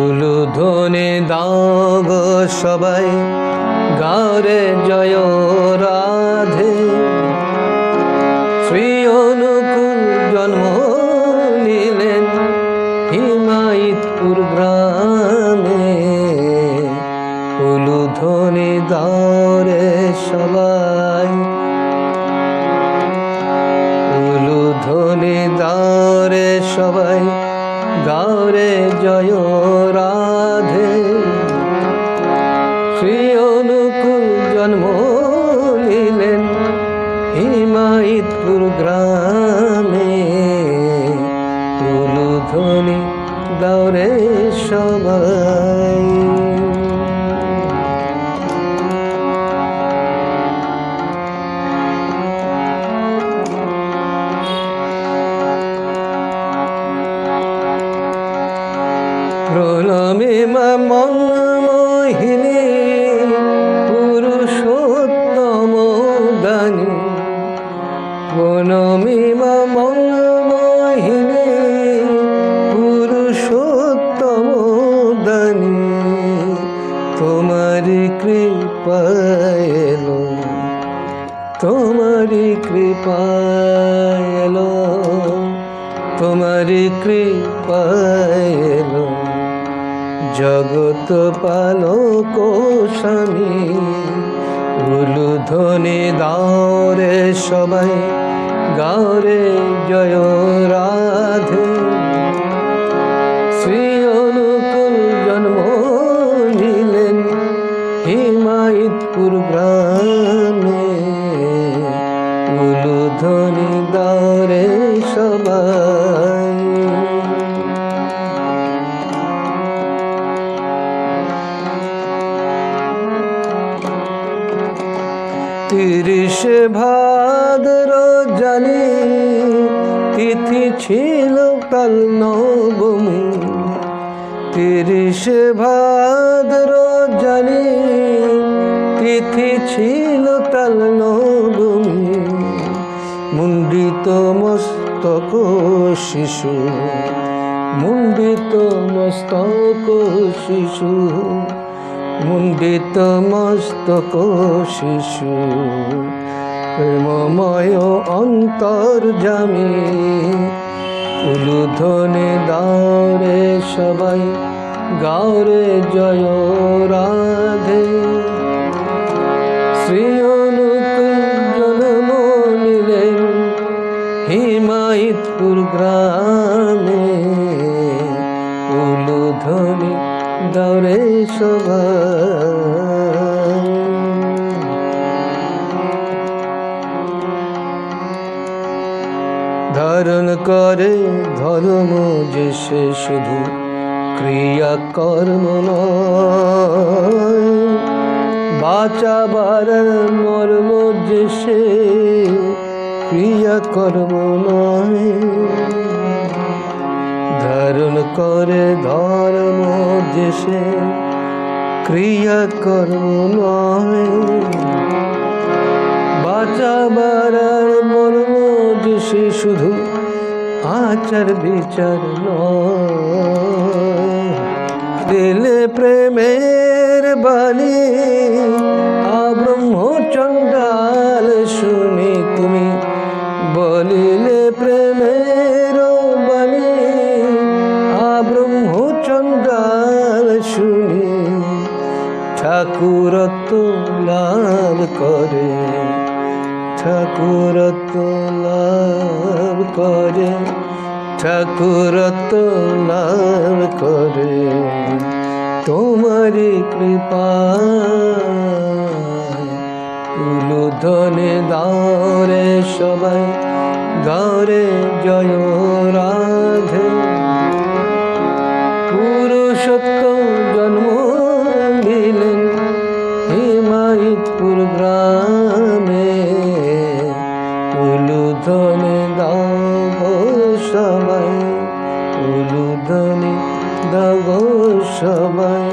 উলুধনে দাগ সবাই, গারে জয় রাধে। শ্রী অনুকূল জন্ম নিলেন হিমায়তপুর গ্রামে। উলুধনে দারে সবাই উলুধনে দারে সবাই গাওরে জয় রাধে। শ্রী অনুকূল জন্ম নিলেন হিমায়িতপুর গ্রামে। উলুধনে গৌরে সবাই প্রণমে মা মনমোহিনী, পুরুষোত্তম দানী। প্রণমে মা মনমোহিনী, পুরুষোত্তম দানী। তোমারি কৃপা এলো তোমারি কৃপা এলো তোমারি কৃপা এলো জগত পালক স্বামী ধনে দাওরে সবাই গাওরে জয় রাধে। শ্রী অনুকূল জন্ম নিলেন হিমায়িতপুর গ্রামে। তিরিশে ভাদ্র জানি তিথি ছিল কাল নবমী। তিরিশে ভাদ্র জানি তিথি ছিল কাল নবমী। মুন্ডিত মস্তক শিশু মুন্ডিত মস্তক শিশু। মুন্ডিত মস্তক শিশু, প্রেমময় অন্তর জামি উলুধনে দাওরে সবাই গাওরে জয় রাধে। শ্রী অনুকূল জন্ম নিলেন হিমায়তপুর গ্রামে। ধারণ করে ধর্ম যে সে শুধু ক্রিয়া কর্ম বাঁচাবার মর্ম যে সে ক্রিয়া কর্ম ধারণ করে ধর্ম যে সে ক্রিয়া কর্ম নয়। বিচার নয়। দিলে প্রেমের বাণী আব্রহ্মচণ্ডাল শুনি তুমি। বলিলে প্রেমের বাণী আব্রহ্মচণ্ডাল শুনি। ঠাকুরত্ব লাভ করে, ঠাকুরত্ব লাভ করে। ঠাকুরত্ব তোলার করে তোমারি কৃপা। উলুধনে দাওরে সবাই গাওরে জয় সবাই উলুধনে দাগ সবাই